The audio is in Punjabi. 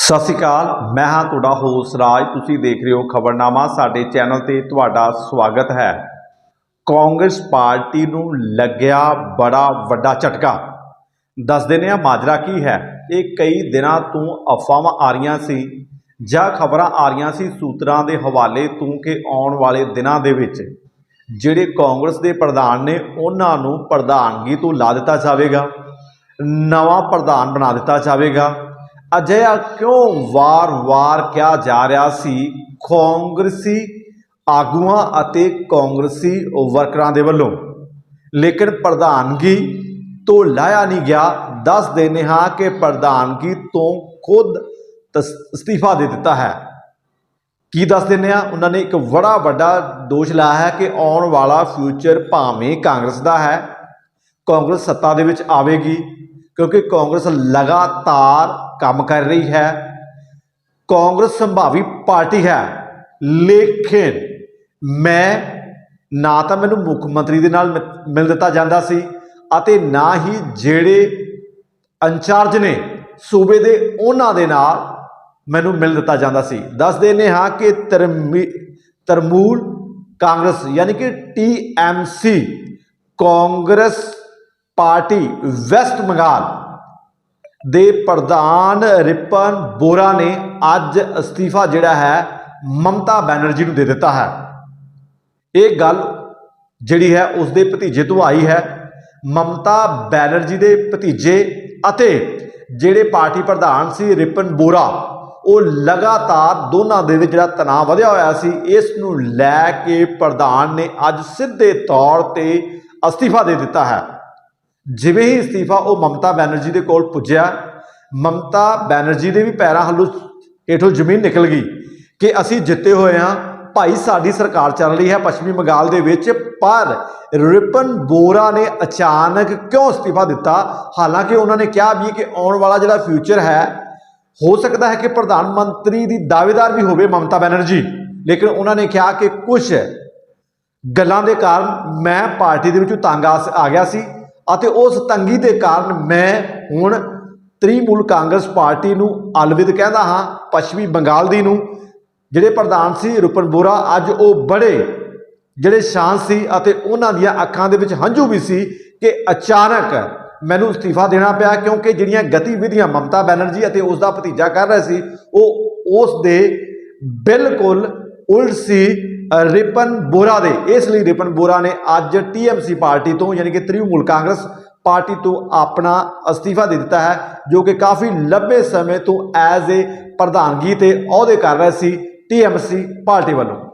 ਸਤਿ ਸ਼੍ਰੀ ਅਕਾਲ, ਮੈਂ ਹਾਂ ਤੁਹਾਡਾ ਹੋਸਟ ਰਾਜ। ਤੁਸੀਂ ਦੇਖ ਰਹੇ ਹੋ ਖਬਰਨਾਮਾ, ਸਾਡੇ ਚੈਨਲ ਤੇ ਤੁਹਾਡਾ ਸਵਾਗਤ ਹੈ। ਕਾਂਗਰਸ ਪਾਰਟੀ ਨੂੰ ਲੱਗਿਆ ਬੜਾ ਵੱਡਾ ਝਟਕਾ। ਦੱਸ ਦਿੰਦੇ ਹਾਂ ਮਾਜਰਾ ਕੀ ਹੈ। ਇਹ ਕਈ ਦਿਨਾਂ ਤੋਂ ਅਫਵਾਹਾਂ ਆ ਰਹੀਆਂ ਸੀ, ਜਾਂ ਖਬਰਾਂ ਆ ਰਹੀਆਂ ਸੀ ਸੂਤਰਾਂ ਦੇ ਹਵਾਲੇ ਤੋਂ ਕਿ ਆਉਣ ਵਾਲੇ ਦਿਨਾਂ ਦੇ ਵਿੱਚ ਜਿਹੜੇ ਕਾਂਗਰਸ ਦੇ ਪ੍ਰਧਾਨ ਨੇ, ਉਹਨਾਂ ਨੂੰ ਪ੍ਰਧਾਨਗੀ ਤੋਂ ਲਾ ਦਿੱਤਾ ਜਾਵੇਗਾ, ਨਵਾਂ ਪ੍ਰਧਾਨ ਬਣਾ ਦਿੱਤਾ ਜਾਵੇਗਾ। ਅਜਿਹਾ ਕਿਉਂ ਵਾਰ-ਵਾਰ ਕਿਹਾ ਜਾ ਰਿਹਾ ਸੀ? ਕਾਂਗਰਸੀ ਆਗੂਆਂ ਅਤੇ ਕਾਂਗਰਸੀ ਵਰਕਰਾਂ ਦੇ ਵੱਲੋਂ। ਲੇਕਿਨ ਪ੍ਰਧਾਨਗੀ ਤੋਂ ਲਾਇਆ ਨਹੀਂ ਗਿਆ। ਦੱਸ ਦੇਨੇ ਹਾਂ ਕਿ ਪ੍ਰਧਾਨਗੀ ਤੋਂ ਖੁਦ ਤਸ- ਅਸਤੀਫਾ ਦੇ ਦਿੱਤਾ ਹੈ। ਕੀ ਦੱਸ ਦਿੰਦੇ ਆ ਉਹਨਾਂ ਨੇ ਇੱਕ ਬੜਾ ਵੱਡਾ ਦੋਸ਼ ਲਾਇਆ ਹੈ ਕਿ ਆਉਣ ਵਾਲਾ ਫਿਊਚਰ ਭਾਵੇਂ ਕਾਂਗਰਸ ਦਾ ਹੈ, ਕਾਂਗਰਸ ਸੱਤਾ ਦੇ ਵਿੱਚ ਆਵੇਗੀ। ਕਿਉਂਕਿ ਕਾਂਗਰਸ ਲਗਾਤਾਰ ਕੰਮ ਕਰ ਰਹੀ ਹੈ, ਕਾਂਗਰਸ ਸੰਭਾਵੀ ਪਾਰਟੀ ਹੈ, ਲੇਕਿਨ ਮੈਂ ਨਾ ਤਾਂ ਮੈਨੂੰ ਮੁੱਖ ਮੰਤਰੀ ਦੇ ਨਾਲ ਮਿ- ਮਿਲ ਦਿੱਤਾ ਜਾਂਦਾ ਸੀ ਅਤੇ ਨਾ ਹੀ ਜਿਹੜੇ ਇੰਚਾਰਜ ਨੇ ਸੂਬੇ ਦੇ ਉਹਨਾਂ ਦੇ ਨਾਲ ਮੈਨੂੰ ਮਿਲ ਦਿੱਤਾ ਜਾਂਦਾ ਸੀ। ਦੱਸਦੇ ਨੇ ਹਾਂ ਕਿ ਤਰਮੀ, ਤਰਮੂਲ ਕਾਂਗਰਸ ਯਾਨੀ ਕਿ TMC Congress party west Bengal ਦੇ ਪ੍ਰਧਾਨ ਰਿਪਨ ਬੋਰਾ ਨੇ ਅੱਜ ਅਸਤੀਫਾ ਜਿਹੜਾ ਹੈ ਮਮਤਾ ਬੈਨਰਜੀ ਨੂੰ ਦੇ ਦਿੱਤਾ ਹੈ। ਇਹ ਗੱਲ ਜਿਹੜੀ ਹੈ ਉਸ ਦੇ ਭਤੀਜੇ ਤੋਂ ਆਈ ਹੈ। ਮਮਤਾ ਬੈਨਰਜੀ ਦੇ ਭਤੀਜੇ ਅਤੇ ਜਿਹੜੇ ਪਾਰਟੀ ਪ੍ਰਧਾਨ ਸੀ ਰਿਪਨ ਬੋਰਾ, ਉਹ ਲਗਾਤਾਰ ਦੋਨਾਂ ਦੇ ਵਿੱਚ ਜਿਹੜਾ ਤਣਾਅ ਵਧਿਆ ਹੋਇਆ ਸੀ, ਇਸ ਨੂੰ ਲੈ ਕੇ ਪ੍ਰਧਾਨ ਨੇ ਅੱਜ ਸਿੱਧੇ ਤੌਰ ਤੇ ਅਸਤੀਫਾ ਦੇ ਦਿੱਤਾ ਹੈ। ਜਿਵੇਂ ਹੀ ਅਸਤੀਫਾ ਉਹ ਮਮਤਾ ਬੈਨਰਜੀ ਦੇ ਕੋਲ ਪੁੱਜਿਆ, ਮਮਤਾ ਬੈਨਰਜੀ ਦੇ ਵੀ ਪੈਰਾਂ ਹੱਲੋਂ ਹੇਠੋਂ ਜ਼ਮੀਨ ਨਿਕਲ ਗਈ ਕਿ ਅਸੀਂ ਜਿੱਤੇ ਹੋਏ ਹਾਂ, ਭਾਈ ਸਾਡੀ ਸਰਕਾਰ ਚੱਲ ਰਹੀ ਹੈ ਪੱਛਮੀ ਬੰਗਾਲ ਦੇ ਵਿੱਚ, ਪਰ ਰਿਪਨ ਬੋਰਾ ਨੇ ਅਚਾਨਕ ਕਿਉਂ ਅਸਤੀਫਾ ਦਿੱਤਾ? ਹਾਲਾਂਕਿ ਉਹਨਾਂ ਨੇ ਕਿਹਾ ਵੀ ਕਿ ਆਉਣ ਵਾਲਾ ਜਿਹੜਾ ਫਿਊਚਰ ਹੈ, ਹੋ ਸਕਦਾ ਹੈ ਕਿ ਪ੍ਰਧਾਨ ਮੰਤਰੀ ਦੀ ਦਾਅਵੇਦਾਰ ਵੀ ਹੋਵੇ ਮਮਤਾ ਬੈਨਰਜੀ, ਲੇਕਿਨ ਉਹਨਾਂ ਨੇ ਕਿਹਾ ਕਿ ਕੁਝ ਗੱਲਾਂ ਦੇ ਕਾਰਨ ਮੈਂ ਪਾਰਟੀ ਦੇ ਵਿੱਚੋਂ ਤੰਗ ਆ ਗਿਆ ਸੀ। ਅਤੇ ਉਸ ਤੰਗੀ ਦੇ ਕਾਰਨ ਮੈਂ ਹੁਣ ਤ੍ਰਿਮੂਲ ਕਾਂਗਰਸ ਪਾਰਟੀ ਨੂੰ ਅਲਵਿਦ ਕਹਿੰਦਾ ਹਾਂ, ਪੱਛਮੀ ਬੰਗਾਲ ਦੀ ਨੂੰ। ਜਿਹੜੇ ਪ੍ਰਧਾਨ ਸੀ ਰੁਪਨ ਬੋਰਾ, ਅੱਜ ਉਹ ਬੜੇ, ਜਿਹੜੇ ਸ਼ਾਂਤ ਸੀ ਅਤੇ ਉਹਨਾਂ ਦੀਆਂ ਅੱਖਾਂ ਦੇ ਵਿੱਚ ਹੰਝੂ ਵੀ ਸੀ ਕਿ ਅਚਾਨਕ ਮੈਨੂੰ ਅਸਤੀਫਾ ਦੇਣਾ ਪਿਆ ਕਿਉਂਕਿ ਜਿਹੜੀਆਂ ਗਤੀਵਿਧੀਆਂ ਮਮਤਾ ਬੈਨਰਜੀ ਅਤੇ ਉਸ ਦਾ ਭਤੀਜਾ ਕਰ ਰਹੇ ਸੀ, ਉਹ ਉਸ ਦੇ ਬਿਲਕੁਲ ਉਲਟ ਸੀ ਰਿਪਨ ਬੋਰਾ ਦੇ। ਇਸ ਲਈ ਰਿਪਨ ਬੋਰਾ ਨੇ ਅੱਜ ਟੀਐਮਸੀ ਪਾਰਟੀ ਤੋਂ, ਯਾਨੀ ਕਿ ਤ੍ਰਿਣਮੂਲ ਕਾਂਗਰਸ ਪਾਰਟੀ ਤੋਂ ਆਪਣਾ ਅਸਤੀਫਾ ਦੇ ਦਿੱਤਾ ਹੈ, ਜੋ ਕਿ ਕਾਫੀ ਲੰਬੇ ਸਮੇਂ ਤੋਂ ਐਜ਼ ਏ ਪ੍ਰਧਾਨਗੀ ਤੇ ਅਹੁਦੇ ਕਰ ਰਹੇ ਸੀ ਟੀਐਮਸੀ ਪਾਰਟੀ ਵੱਲੋਂ। ਧੰਨ-